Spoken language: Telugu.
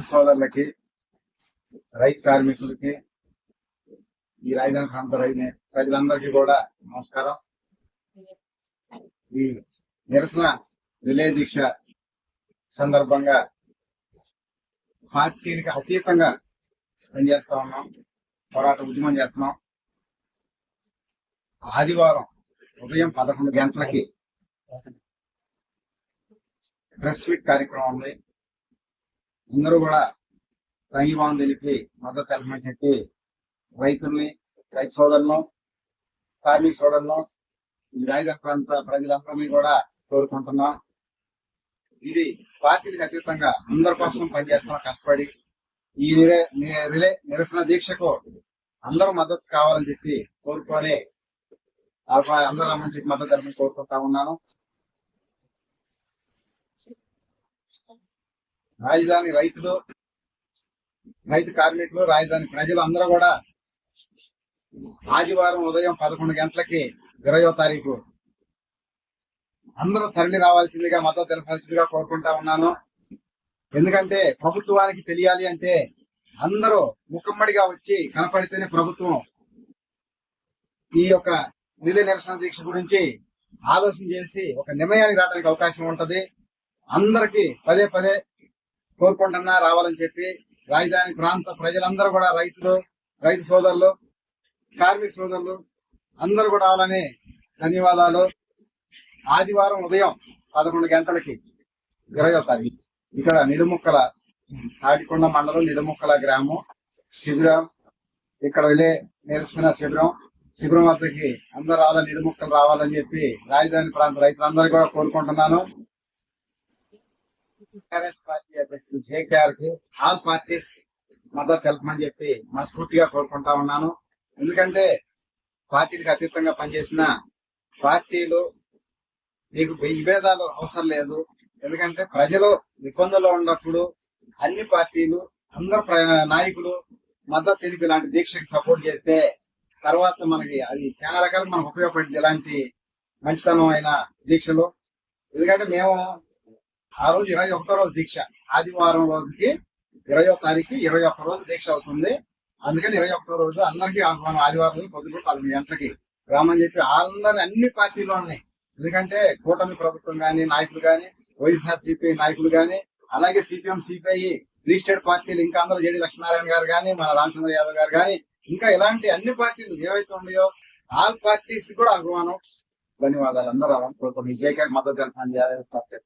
రైతు సోదరులకి రైతు కార్మికులకి ఈ రాజధాని ప్రాంత రైతు ప్రజలందరికీ కూడా నమస్కారం. ఈ నిరసన విలయ దీక్ష సందర్భంగా పార్టీలకు అతీతంగా పనిచేస్తా ఉన్నాం పోరాట ఉద్యమం చేస్తున్నాం. ఆదివారం ఉదయం పదకొండు గంటలకి ప్రెస్ మీట్ కార్యక్రమం ఉంది. అందరూ కూడా రంగిభావం తెలిపి మద్దతు తెలపమని చెప్పి రైతుల్ని రైతు సోదరులను కార్మిక సోదరులను ఈ రాజధాని ప్రాంత ప్రజలందరినీ కూడా కోరుకుంటున్నాం. ఇది పార్టీలకు అతీతంగా అందరి కోసం పనిచేస్తున్నాం కష్టపడి. ఈ రిలే నిరసన దీక్షకు అందరూ మద్దతు కావాలని చెప్పి కోరుకొని అందరూ అమ్మని చెప్పి మద్దతు తెలపని కోరుకుంటా ఉన్నాను. రాజధాని రైతులు రైతు కార్మికులు రాజధాని ప్రజలు అందరూ కూడా ఆదివారం ఉదయం పదకొండు గంటలకి ఇరవయో తారీఖు అందరూ తరలి రావాల్సిందిగా మద్దతు తెలపాల్సిందిగా కోరుకుంటా ఉన్నాను. ఎందుకంటే ప్రభుత్వానికి తెలియాలి అంటే అందరూ ముఖమ్మడిగా వచ్చి కనపడితేనే ప్రభుత్వం ఈ యొక్క రిలే నిరసన దీక్ష గురించి ఆలోచన చేసి ఒక నిర్ణయానికి రావడానికి అవకాశం ఉంటది. అందరికి పదే పదే కోరుకుంటున్నా రావాలని చెప్పి రాజధాని ప్రాంత ప్రజలందరూ కూడా రైతులు రైతు సోదరులు కార్మిక సోదరులు అందరూ కూడా రావాలని ధన్యవాదాలు. ఆదివారం ఉదయం పదకొండు గంటలకి ఇరవయో తారీఖు ఇక్కడ నిడుముక్కల తాటికొండ మండలం నిడుముక్కల గ్రామం శిబిరం. ఇక్కడ వెళ్ళే నిరసన శిబిరం. శిబిరం వద్దకి అందరూ రావాలని నిడుముక్కలు రావాలని చెప్పి రాజధాని ప్రాంత రైతులందరూ కూడా కోరుకుంటున్నాను. టిఆర్ఎస్ పార్టీ అధ్యక్షుడు జేకేఆర్కి ఆల్ పార్టీస్ మద్దతు తెలపమని చెప్పి మనస్ఫూర్తిగా కోరుకుంటా ఉన్నాను. ఎందుకంటే పార్టీలకు అతీతంగా పనిచేసిన పార్టీలు మీకు విభేదాలు అవసరం లేదు. ఎందుకంటే ప్రజలు ఇబ్బందుల్లో ఉన్నప్పుడు అన్ని పార్టీలు అందరు ప్ర- నాయకులు మద్దతు తెలిపి ఇలాంటి దీక్షకి సపోర్ట్ చేస్తే తర్వాత మనకి అది చాలా రకాలు మనకు ఉపయోగపడింది ఇలాంటి మంచితనం అయిన దీక్షలు. ఎందుకంటే మేము ఆ రోజు ఇరవై ఒక్క రోజు దీక్ష. ఆదివారం రోజుకి ఇరవై తారీఖు ఇరవై ఒక్క రోజు దీక్ష అవుతుంది. అందుకని ఇరవై ఒకటో రోజు అందరికీ ఆహ్వానం. ఆదివారం రోజు పొద్దున గంటలకి. రామని చెప్పి అందరు అన్ని పార్టీలు ఉన్నాయి. ఎందుకంటే కూటమి ప్రభుత్వం గాని నాయకులు గాని వైఎస్ఆర్ సిపిఐ నాయకులు గాని అలాగే సిపిఎం సిపిఐ రిజిస్టర్డ్ పార్టీలు ఇంకా అందరూ జేడి లక్ష్మీనారాయణ గారు గాని మన రామచంద్ర యాదవ్ గారు గాని ఇంకా ఇలాంటి అన్ని పార్టీలు ఏవైతే ఉన్నాయో ఆల్ పార్టీస్ కూడా ఆహ్వానం. ధన్యవాదాలు. అందరూ జేకే మద్దతు పార్టీ